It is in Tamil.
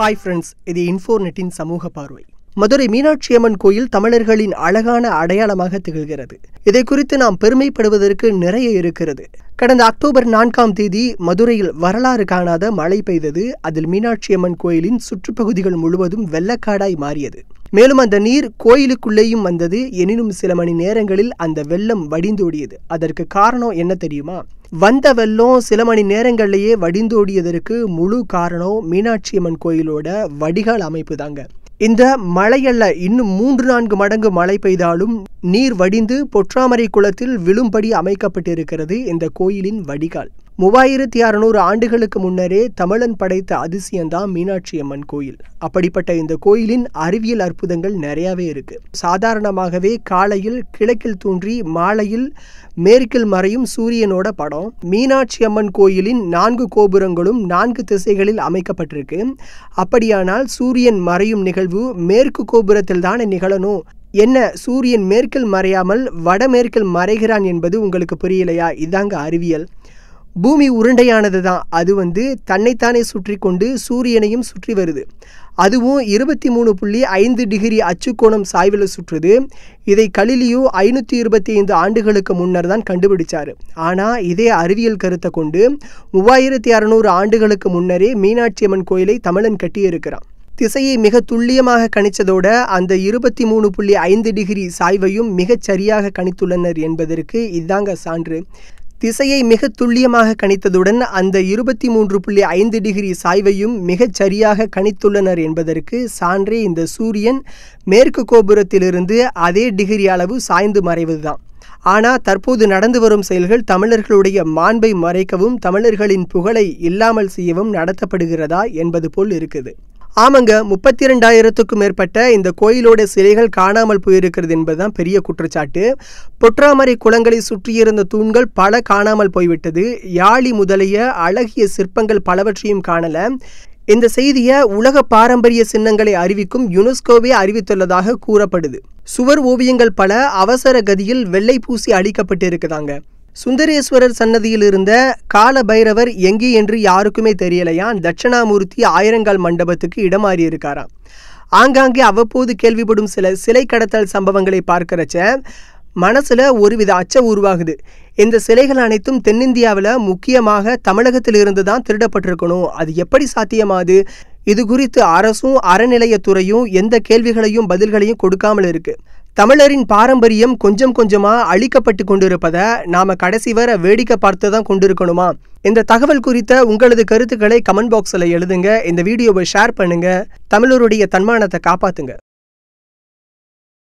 ஹாய் ஃப்ரெண்ட்ஸ் இது இன்ஃபோர்நெட்டின் சமூக பார்வை. மதுரை மீனாட்சி அம்மன் கோயில் தமிழர்களின் அழகான அடையாளமாக திகழ்கிறது. இதை குறித்து நாம் பெருமைப்படுவதற்கு நிறைய இருக்கிறது. கடந்த அக்டோபர் நான்காம் தேதி மதுரையில் வரலாறு காணாத மழை பெய்தது. அதில் மீனாட்சி அம்மன் கோயிலின் சுற்றுப்பகுதிகள் முழுவதும் வெள்ளக்காடாய் மாறியது. மேலும் அந்த நீர் கோயிலுக்குள்ளேயும் வந்தது. எனினும் சில மணி நேரங்களில் அந்த வெள்ளம் வடிந்தோடியது. அதற்கு காரணம் என்ன தெரியுமா? வந்த வெள்ளம் சில மணி நேரங்களிலேயே வடிந்தோடியதற்கு முழு காரணம் மீனாட்சி அம்மன் கோயிலோட வடிகால் அமைப்பு தாங்க இந்த மழையல்ல இன்னும் மூன்று நான்கு மடங்கு மழை பெய்தாலும் நீர் வடிந்து பொற்றாமரை குளத்தில் விழும்படி அமைக்கப்பட்டிருக்கிறது இந்த கோயிலின் வடிகால். மூவாயிரத்தி அறுநூறு ஆண்டுகளுக்கு முன்னரே தமிழன் படைத்த அதிசயம்தான் மீனாட்சி அம்மன் கோயில். அப்படிப்பட்ட இந்த கோயிலின் அறிவியல் அற்புதங்கள் நிறையாவே இருக்கு. சாதாரணமாகவே காலையில் கிழக்கில் தோன்றி மாலையில் மேற்கில் மறையும் சூரியனோட படம் மீனாட்சி அம்மன் கோயிலின் நான்கு கோபுரங்களும் நான்கு திசைகளில் அமைக்கப்பட்டிருக்கு. அப்படியானால் சூரியன் மறையும் நிகழ்வு மேற்கு கோபுரத்தில் தானே நிகழணும்? என்ன சூரியன் மேற்கில் மறையாமல் வடமேற்கில் மறைகிறான் என்பது உங்களுக்கு புரியலையா? இதாங்க அறிவியல். பூமி உருண்டையானது தான். அது வந்து தன்னைத்தானே சுற்றி கொண்டு சூரியனையும் சுற்றி வருது. அதுவும் இருபத்தி மூணு புள்ளி ஐந்து டிகிரி அச்சுக்கோணம் சாய்வில் சுற்றுது. இதை கலிலியோ ஐநூற்றி இருபத்தி ஐந்து ஆண்டுகளுக்கு முன்னர் தான் கண்டுபிடிச்சார். ஆனால் இதே அறிவியல் கருத்தை கொண்டு மூவாயிரத்தி அறநூறு ஆண்டுகளுக்கு முன்னரே மீனாட்சி அம்மன் கோயிலை தமிழன் கட்டியிருக்கிறான். திசையை மிக துல்லியமாக கணித்ததோட அந்த இருபத்தி மூணு புள்ளி ஐந்து டிகிரி சாய்வையும் மிகச் சரியாக கணித்துள்ளனர் என்பதற்கு இதாங்க சான்று. திசையை மிக துல்லியமாக கணித்ததுடன் அந்த இருபத்தி மூன்று புள்ளி ஐந்து டிகிரி சாய்வையும் மிகச் சரியாக கணித்துள்ளனர் என்பதற்கு சான்றே இந்த சூரியன் மேற்கு கோபுரத்திலிருந்து அதே டிகிரி அளவு சாய்ந்து மறைவதுதான். ஆனால் தற்போது நடந்து வரும் செயல்கள் தமிழர்களுடைய மாண்பை மறைக்கவும் தமிழர்களின் புகழை இல்லாமல் செய்யவும் நடத்தப்படுகிறதா என்பது போல் இருக்குது. ஆமாங்க முப்பத்தி ரெண்டாயிரத்துக்கும் மேற்பட்ட இந்த கோயிலோட சிலைகள் காணாமல் போயிருக்கிறது என்பதுதான் பெரிய குற்றச்சாட்டு. பொற்றாமரை குளங்களை சுற்றியிருந்த தூண்கள் பல காணாமல் போய்விட்டது. யாழி முதலிய அழகிய சிற்பங்கள் பலவற்றையும் காணல. இந்த செய்தியை உலக பாரம்பரிய சின்னங்களை அறிவிக்கும் யுனெஸ்கோவே அறிவித்துள்ளதாக கூறப்படுது. சுவர் ஓவியங்கள் பல அவசர கதியில் வெள்ளை பூசி அழிக்கப்பட்டிருக்குதாங்க. சுந்தரேஸ்வரர் சன்னதியில் இருந்த கால பைரவர் எங்கே என்று யாருக்குமே தெரியலையான் தட்சணாமூர்த்தி ஆயிரங்கால் மண்டபத்துக்கு இடமாறி இருக்காராம். ஆங்காங்கே அவ்வப்போது கேள்விப்படும் சில சிலை கடத்தல் சம்பவங்களை பார்க்கறச்ச மனசில் ஒருவித அச்சம் உருவாகுது. இந்த சிலைகள் அனைத்தும் தென்னிந்தியாவில் முக்கியமாக தமிழகத்தில் இருந்து தான் திருடப்பட்டிருக்கணும். அது எப்படி சாத்தியமாது இது குறித்து அரசும் அறநிலையத்துறையும் எந்த கேள்விகளையும் பதில்களையும் கொடுக்காமல் இருக்குது தமிழரின் பாரம்பரியம் கொஞ்சம் கொஞ்சமா அழிக்கப்பட்டு கொண்டிருப்பதை நாம கடைசி வர வேடிக்கை பார்த்து தான் கொண்டிருக்கணுமா? இந்த தகவல் குறித்த உங்களது கருத்துக்களை கமெண்ட் பாக்ஸில் எழுதுங்க. இந்த வீடியோவை ஷேர் பண்ணுங்க. தமிழருடைய தன்மானத்தை காப்பாத்துங்க.